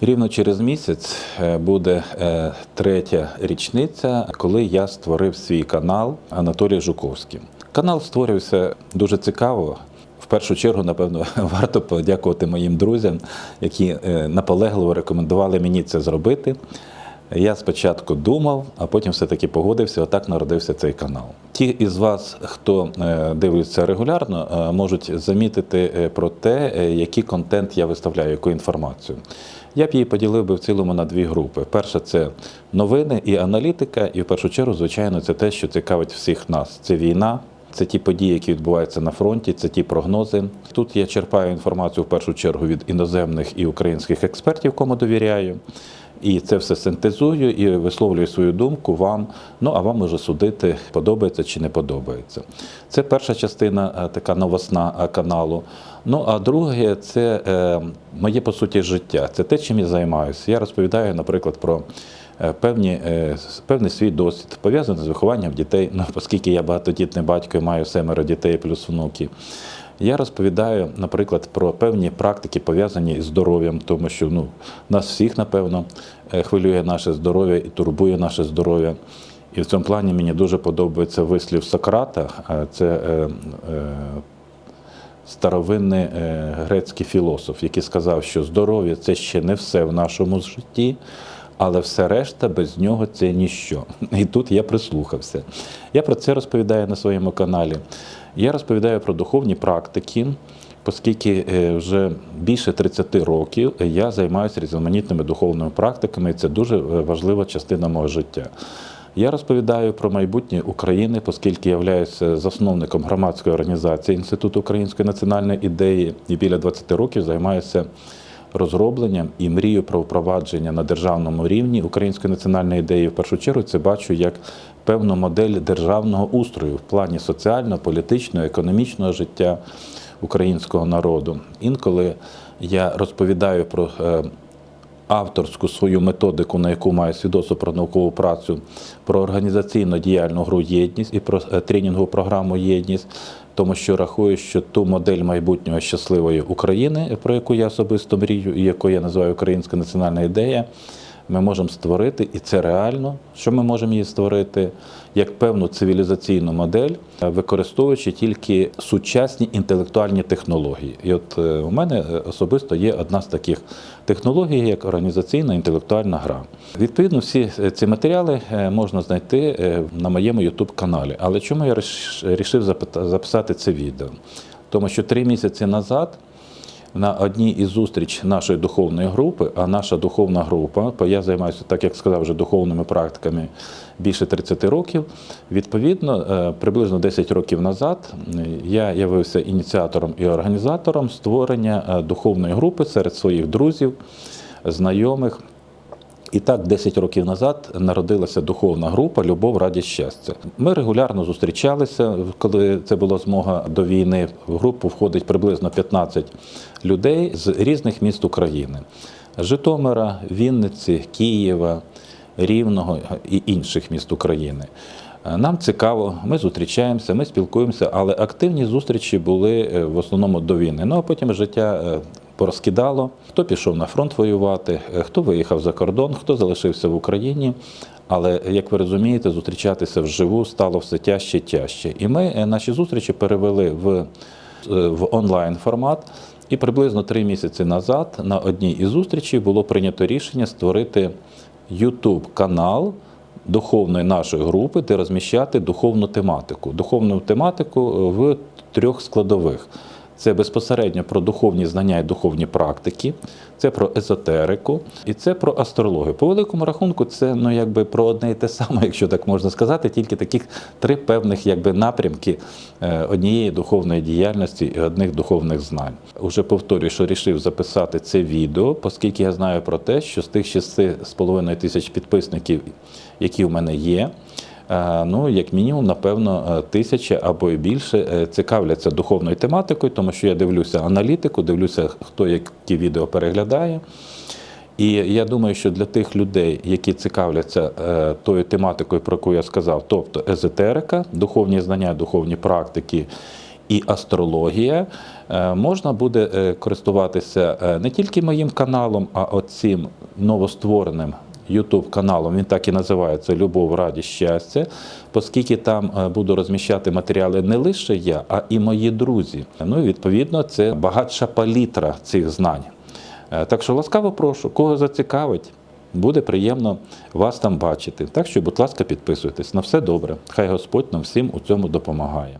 Рівно через місяць е, буде е, третя річниця, коли я створив свій канал Анатолій Жуковський. Канал створився дуже цікаво. В першу чергу, напевно, варто подякувати моїм друзям, які е, наполегливо рекомендували мені це зробити. Я спочатку думав, а потім все-таки погодився. Отак народився цей канал. Ті із вас, хто е, дивиться регулярно, е, можуть замітити е, про те, який контент я виставляю, яку інформацію. Я б її поділив би в цілому на дві групи. Перша це новини і аналітика, і в першу чергу, звичайно, це те, що цікавить всіх нас. Це війна. Це ті події, які відбуваються на фронті, це ті прогнози. Тут я черпаю інформацію в першу чергу від іноземних і українських експертів, кому довіряю. І це все синтезую і висловлюю свою думку вам. Ну а вам може судити, подобається чи не подобається. Це перша частина, е, така новосна е, каналу. Ну а друге, це е, моє по суті життя. Це те, чим я займаюся. Я розповідаю, наприклад, про певні, певний свій досвід, пов'язаний з вихованням дітей. Ну, оскільки я багатодітний батько і маю семеро дітей плюс внуки. Я розповідаю, наприклад, про певні практики, пов'язані з здоров'ям, тому що ну, нас всіх, напевно, е, хвилює наше здоров'я і турбує наше здоров'я. І в цьому плані мені дуже подобається вислів Сократа. Це е, е, старовинний грецький філософ, який сказав, що здоров'я це ще не все в нашому житті, але все решта без нього це ніщо. І тут я прислухався. Я про це розповідаю на своєму каналі. Я розповідаю про духовні практики. Оскільки е, вже більше 30 років я займаюся різноманітними духовними практиками, і це дуже е, важлива частина мого життя. Я розповідаю про майбутнє України, оскільки являюся засновником громадської організації Інституту української національної ідеї і біля 20 років займаюся розробленням і мрію про впровадження на державному рівні української національної ідеї. В першу чергу це бачу як певну модель державного устрою в плані соціально, політичного, економічного життя українського народу. Інколи я розповідаю про е, авторську свою методику, на яку має свідоцтво про наукову працю, про організаційно діяльну гру єдність і про е, тренінгову програму Єдність, тому що рахую, що ту модель майбутнього щасливої України, про яку я особисто мрію, і яку я називаю Українська національна ідея. Ми можемо створити, і це реально, що ми можемо її створити як певну цивілізаційну модель, е, використовуючи тільки сучасні інтелектуальні технології. І от е, у мене е, особисто є одна з таких технологій, як організаційна інтелектуальна гра. Відповідно, всі ці матеріали можна знайти на моєму youtube каналі. Але чому я вирішив записати це відео? Тому що три місяці назад на одній із зустріч нашої духовної групи, а наша духовна група, бо я займаюся, так як сказав, вже духовними практиками більше 30 років. Відповідно, е, приблизно 10 років назад е, я явився ініціатором і організатором створення е, духовної групи серед своїх друзів, знайомих. І так, 10 років назад народилася духовна група Любов, радість, щастя. Ми регулярно зустрічалися, коли це була змога до війни. В групу входить приблизно 15 людей з різних міст України: Житомира, Вінниці, Києва, Рівного і інших міст України. Нам цікаво, ми зустрічаємося, ми спілкуємося, але активні зустрічі були е, в основному до війни. Ну а потім життя е, порозкидало. Хто пішов на фронт воювати, е, хто виїхав за кордон, хто залишився в Україні. Але як ви розумієте, зустрічатися вживу стало все тяжче і тяжче. І ми е, наші зустрічі перевели в, е, в онлайн формат. І приблизно три місяці назад на одній із зустрічей було прийнято рішення створити YouTube канал духовної нашої групи, де розміщати духовну тематику. Духовну тематику в трьох складових. Це безпосередньо про духовні знання і духовні практики, це про езотерику і це про астрологію. По великому рахунку, це ну якби про одне і те саме, якщо так можна сказати, тільки таких три певних якби напрямки е, однієї духовної діяльності і одних духовних знань. Уже повторюю, що рішив записати це відео, оскільки я знаю про те, що з тих 6,5 тисяч підписників, які в мене є. Е, Ну, як мінімум, напевно, е, тисяча або і більше е, цікавляться духовною тематикою, тому що я дивлюся аналітику, дивлюся, хто які відео переглядає. І я думаю, що для тих людей, які цікавляться тою тематикою, про яку я сказав, тобто езотерика, духовні знання, духовні практики і астрологія, можна буде користуватися не тільки моїм каналом, а оцим новоствореним YouTube каналом. Він так і називається Любов, радість, щастя, оскільки там е, буду розміщати матеріали не лише я, а і мої друзі. Ну і відповідно це багатша палітра цих знань. Е, Так що ласкаво прошу, кого зацікавить, буде приємно вас там бачити. Так що, будь ласка, підписуйтесь. На все добре. Хай Господь нам всім у цьому допомагає.